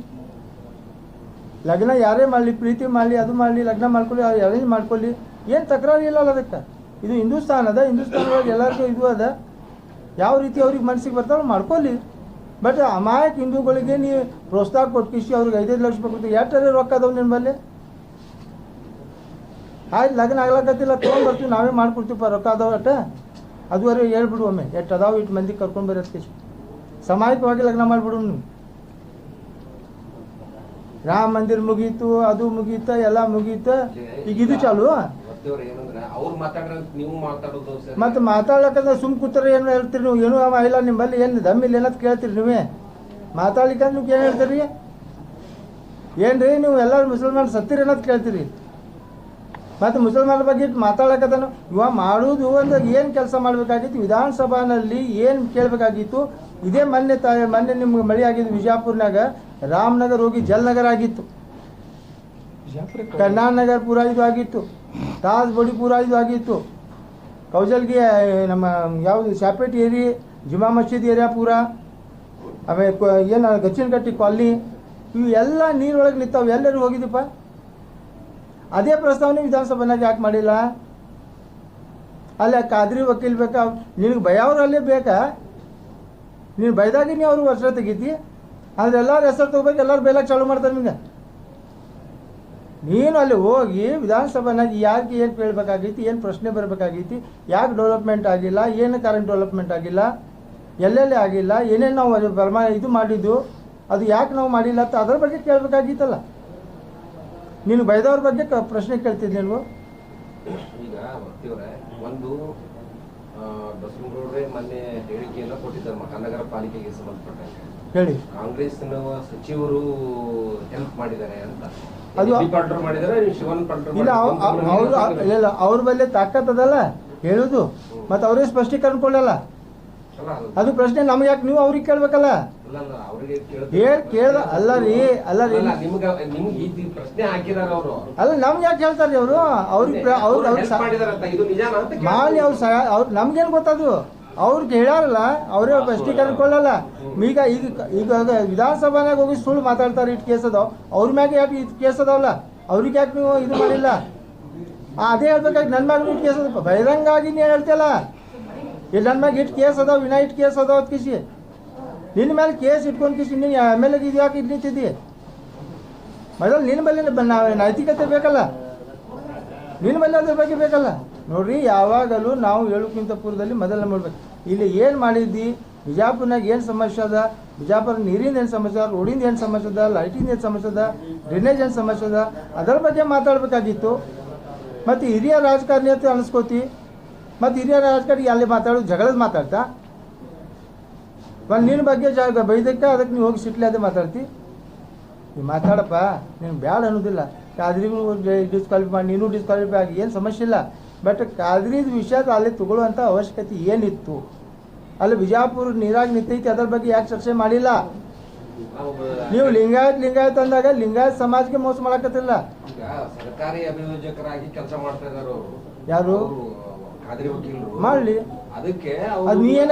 ಲಗ್ನ ಯಾರೇ ಮಾಡಲಿ, ಪ್ರೀತಿ ಮಾಡಲಿ, ಅದು ಮಾಡಲಿ, ಲಗ್ನ ಮಾಡ್ಕೊಳ್ಳಿ ಅರೇಂಜ್ ಮಾಡ್ಕೊಳ್ಳಿ, ಏನು ತಕರಾರು ಇಲ್ಲ ಅದಕ್ಕೆ ಇದು ಹಿಂದೂಸ್ತಾನ್ ಅದ ಹಿಂದೂಸ್ತಾನ ಒಳಗೆ ಎಲ್ಲರಿಗೂ ಇದು ಅದ. ಯಾವ ರೀತಿ ಅವ್ರಿಗೆ ಮನಸ್ಸಿಗೆ ಬರ್ತಾವೆ ಮಾಡ್ಕೊಳ್ಳಿ. ಬಟ್ ಅಮಾಯಕ ಹಿಂದೂಗಳಿಗೆ ನೀವು ಪ್ರೋತ್ಸಾಹ ಕೊಟ್ಟು ಕಿಶಿ ಅವ್ರಿಗೆ ಐದೈದು ಲಕ್ಷ ರೂಪಾಯಿ ಎಷ್ಟರೇ ರೊಕ್ಕ ಅದಾವೆ ನಿಮ್ಮಲ್ಲಿ ಆಯ್ತು, ಲಗ್ನ ಆಗ್ಲಾಕತ್ತಿಲ್ಲ, ತೊಗೊಂಡು ಬರ್ತೀವಿ, ನಾವೇ ಮಾಡ್ಕೊಡ್ತೀವಪ್ಪ ರೊಕ್ಕ ಅದಾವ ಅಟ್ಟ. ಅದುವರೆ ಹೇಳ್ಬಿಡು ಒಮ್ಮೆ, ಎಷ್ಟು ಅದಾವೆ ಇಟ್ಟು ಮಂದಿ ಕರ್ಕೊಂಡು ಬರೋದು ಕಿಶಿ ಲಗ್ನ ಮಾಡಿಬಿಡು ನೀವು ರಾಮ ಮಂದಿರ ಮುಗೀತು ಅದು ಮುಗೀತ ಎಲ್ಲ ಮುಗೀತ. ಈಗ ಇದು ಚಾಲು? ಮತ್ತೆ ಮಾತಾಡ್ಲಕ್ಕಂದ್ರೆ ಸುಮ್ ಕೂತಾರೆ ಏನು ಹೇಳ್ತೀರಿ ನೀವು? ಏನು ಇಲ್ಲ ನಿಮ್ಮಲ್ಲಿ ಏನು ದಮ್ಮಿಲ್ಲ ಏನಂತ ಕೇಳ್ತೀರಿ ನೀವೇ? ಮಾತಾಡ್ಲಿಕ್ಕಂದ್ರೆ ನೀವು ಏನು ಹೇಳ್ತೀರಿ? ಏನ್ರಿ ನೀವು ಎಲ್ಲರೂ ಮುಸಲ್ಮಾನ್ ಸತ್ತೀರಿ ಅನ್ನೋದು ಕೇಳ್ತೀರಿ? ಮತ್ತು ಮುಸಲ್ಮಾನರ ಬಗ್ಗೆ ಮಾತಾಡಕತ್ತಾನು ಇವ ಮಾಡೋದು ಅಂದ್ರೆ ಏನು ಕೆಲಸ ಮಾಡಬೇಕಾಗಿತ್ತು? ವಿಧಾನಸಭಾನಲ್ಲಿ ಏನು ಕೇಳ್ಬೇಕಾಗಿತ್ತು? ಇದೇ ಮೊನ್ನೆ ತ ಮೊನ್ನೆ ನಿಮ್ಗೆ ಮಳೆ ಆಗಿದ್ದು ವಿಜಯಪುರ್ನಾಗ ರಾಮನಗರ್ ಹೋಗಿ ಜಲ್ನಗರ ಆಗಿತ್ತು. ಕರ್ನಾಟನಗರ್ ಪೂರ ಇದು ಆಗಿತ್ತು. ತಾಜ್ ಬಡಿ ಪೂರ ಇದು ಆಗಿತ್ತು. ಕೌಜಲ್ಗೆ ನಮ್ಮ ಯಾವುದು ಶಾಪೇಟ್ ಏರಿ ಜುಮಾ ಮಸೀದ್ ಏರಿಯಾ ಪೂರ ಆಮೇಲೆ ಏನು ಗಚ್ಚಿನಕಟ್ಟಿ ಕಾಲನಿ ಇವು ಎಲ್ಲ ನೀರೊಳಗೆ ನಿಂತಾವೆ. ಎಲ್ಲರೂ ಹೋಗಿದ್ದಪ್ಪ. ಅದೇ ಪ್ರಸ್ತಾವನೆ ವಿಧಾನಸಭೆನಾಗ ಯಾಕೆ ಮಾಡಿಲ್ಲ? ಅಲ್ಲಿ ಕಾದ್ರಿ ವಕೀಲ್ ಬೇಕಾ? ನಿನಗೆ ಭಯವ್ರು ಅಲ್ಲೇ ಬೇಕಾ? ನೀನು ಬೈದಾಗಿನೇ ಅವರು ಅವ್ರಿಗೆ ವರ್ಷ ತೆಗಿತಿ? ಆದ್ರೆ ಎಲ್ಲಾರು ಹೆಸರು ತಗೋಬೇಕು, ಎಲ್ಲರೂ ಬೈಲಾಕ್ ಚಾಲು ಮಾಡ್ತಾರೆ ನಿಂಗೆ ನೀನು ಅಲ್ಲಿ ಹೋಗಿ ವಿಧಾನಸಭೆನಾಗ ಯಾರಿಗೆ ಏನು ಕೇಳಬೇಕಾಗೈತಿ ಏನು ಪ್ರಶ್ನೆ ಬರಬೇಕಾಗೈತಿ, ಯಾಕೆ ಡೆವಲಪ್ಮೆಂಟ್ ಆಗಿಲ್ಲ, ಏನು ಕರೆಂಟ್ ಡೆವಲಪ್ಮೆಂಟ್ ಆಗಿಲ್ಲ, ಎಲ್ಲೆಲ್ಲಿ ಆಗಿಲ್ಲ, ಏನೇನು ನಾವು ಪರಮಾ, ಇದು ಮಾಡಿದ್ದು, ಅದು ಯಾಕೆ ನಾವು ಮಾಡಿಲ್ಲ ಅಂತ ಅದ್ರ ಬಗ್ಗೆ ಕೇಳಬೇಕಾಗಿತ್ತಲ್ಲ ನೀನು ಬೈದವ್ರ ಬಗ್ಗೆ ಪ್ರಶ್ನೆ ಕೇಳ್ತಿದ್ದೆ ನೀವು. ಬಸವನಗೌಡ್ರೆ ಮೊನ್ನೆ ಹೇಳಿಕೆಯನ್ನ ಕೊಟ್ಟಿದ್ದಾರೆ ಮಹಾನಗರ ಪಾಲಿಕೆಗೆ ಸಂಬಂಧಪಟ್ಟಂತೆ ಹೇಳಿ. ಕಾಂಗ್ರೆಸ್ನ ಸಚಿವರು ಹೆಲ್ಪ್ ಮಾಡಿದ್ದಾರೆ ಅಂತ. ಅದು- ಮಾಡಿದ್ದಾರೆ ಶಿವನ್ ಇಲ್ಲ ಅವ್- ಅವ್- ಅವ್ರು ಅವ್ರ ಬಲ್ಲಿ ತಾಕತ್ತದಲ್ಲ ಹೇಳುದು. ಮತ್ತೆ ಅವರೇ ಸ್ಪಷ್ಟೀಕರಣ ಕೊಡಲ್ಲ. ಅದು ಪ್ರಶ್ನೆ ನಮ್ಗೆ ಯಾಕೆ ನೀವು ಅವ್ರಿಗೆ ಕೇಳ್ಬೇಕಲ್ಲ? ಹೇಳ್ ಕೇಳ್ದ ಅಲ್ಲ ರೀ ಅಲ್ಲ ರೀ. ಪ್ರಶ್ನೆ ಅಲ್ಲ ನಮ್ಗೆ ಯಾಕೆ ಹೇಳ್ತಾರೆ ಅವರು? ಅವ್ರಿಗೆ ಅವ್ರು ಅವ್ರಿಗೆ. ಮಾಡಿ ಅವ್ರು ಸಹ ಅವ್ರು ನಮ್ಗೇನು ಗೊತ್ತದು? ಅವ್ರಿಗೆ ಹೇಳಾರಲ್ಲ ಅವರೇ ಸ್ಪಷ್ಟೀಕರಣ ಕೊಡಲ್ಲ ಈಗ ಈಗ ಈಗ ವಿಧಾನಸಭಾನಾಗ ಹೋಗಿ ಸುಳ್ಳು ಮಾತಾಡ್ತಾರೆ ಇಟ್ಟು ಕೇಸ್ ಅದಾವ. ಅವ್ರ ಮ್ಯಾಗೆ ಯಾಕೆ ಇದು ಕೇಸ್ ಅದಾವಲ್ಲ? ಅವ್ರಿಗೆ ಯಾಕೆ ನೀವು ಇದು ಮಾಡಿಲ್ಲ? ಅದೇ ಹೇಳ್ಬೇಕಾಗಿ ನನ್ನ ಮ್ಯಾಗ ಇಟ್ಟು ಕೇಸ್ ಅದ ಬಹಿರಂಗಾಗಿ ನೀನು ಹೇಳ್ತಿಯಲ್ಲ. ಇಲ್ಲಿ ನನ್ನ ಮ್ಯಾಗ ಇಟ್ಟು ಕೇಸ್ ಅದಾವ ವಿನಾ ಇಟ್ಟು ಕೇಸ್ ಅದಾವ ಕಿಸಿ. ನಿನ್ನ ಮೇಲೆ ಕೇಸ್ ಇಟ್ಕೊಂಡು ಕಿಸಿ, ನೀನು ಎಂ ಎಲ್ ಎಗೆ ಇದು ಯಾಕೆ ಇಟ್ಟು ನಿಂತಿದ್ದಿ ಮೊದಲು ನಿನ್ನ ಮೇಲೆ ನಾವು ನೈತಿಕತೆ ಬೇಕಲ್ಲ? ನಿನ್ನ ಮೇಲೆ ಅದ್ರ ಬಗ್ಗೆ ಬೇಕಲ್ಲ? ನೋಡ್ರಿ, ಯಾವಾಗಲೂ ನಾವು ಹೇಳೋಕ್ಕಿಂತ ಪೂರ್ವದಲ್ಲಿ ಮೊದಲು ಮಾಡ್ಬೇಕು ಇಲ್ಲಿ ಏನು ಮಾಡಿದ್ದಿ? ಬಿಜಾಪುರ್ನಾಗ ಏನು ಸಮಸ್ಯೆ ಅದ? ಬಿಜಾಪುರ ನೀರಿಂದ ಏನು ಸಮಸ್ಯೆ ಅದ? ರೋಡಿಂದ ಏನು ಸಮಸ್ಯೆ ಅದ? ಲೈಟಿಂದ ಏನು ಸಮಸ್ಯೆ ಅದ? ಡ್ರೈನೇಜ್ ಏನು ಸಮಸ್ಯೆ ಅದ? ಅದರ ಬಗ್ಗೆ ಮಾತಾಡಬೇಕಾಗಿತ್ತು. ಮತ್ತು ಹಿರಿಯ ರಾಜಕಾರಣಿ ಅಂತ ಅನಿಸ್ಕೋತಿ. ಮತ್ತು ಹಿರಿಯ ರಾಜಕಾರಣಿ ಅಲ್ಲಿ ಮಾತಾಡೋದು ಜಗಳದ ಮಾತಾಡ್ತಾ? ಮತ್ತು ನಿನ್ನ ಬಗ್ಗೆ ಜಾಗ ಬೈದಕ್ಕೆ ಅದಕ್ಕೆ ನೀವು ಹೋಗಿ ಸಿಟ್ಲಿ ಅದೇ ಮಾತಾಡ್ತಿ? ನೀವು ಮಾತಾಡಪ್ಪ ನೀನು ಬ್ಯಾಡ ಅನ್ನೋದಿಲ್ಲ. ಕಾದ್ರಿಗೂ ಡಿಸ್ಕ್ವಾಲಿಫೈ ಮಾಡಿ ನೀನು ಡಿಸ್ಕ್ವಾಲಿಫೈ ಆಗಿ ಏನು ಸಮಸ್ಯೆ ಇಲ್ಲ. ಬಟ್ ಕಾದ್ರಿದ ವಿಷಯದ ಅಲ್ಲಿ ತಗೊಳ್ಳುವಂಥ ಅವಶ್ಯಕತೆ ಏನಿತ್ತು? ಅಲ್ಲಿ ಬಿಜಾಪುರ ನೀರಾಗ ನಿಂತೈತಿ ಅದ್ರ ಬಗ್ಗೆ ಯಾಕೆ ಚರ್ಚೆ ಮಾಡಿಲ್ಲ? ನಾವು ಲಿಂಗಾಯತ್ ಲಿಂಗಾಯತ್ ಅಂದಾಗ ಲಿಂಗಾಯತ್ ಸಮಾಜಕ್ಕೆ ಮೋಸ ಮಾಡಕತ್ತಿಲ್ಲ. ಸರ್ಕಾರಿ ಅಭಿಯೋಜಕರಾಗಿ ಕೆಲಸ ಮಾಡ್ತಾ ಯಾರು? ಮಾಡ್ಲಿ. ಅದಕ್ಕೆ ಅದು ನೀ ಏನ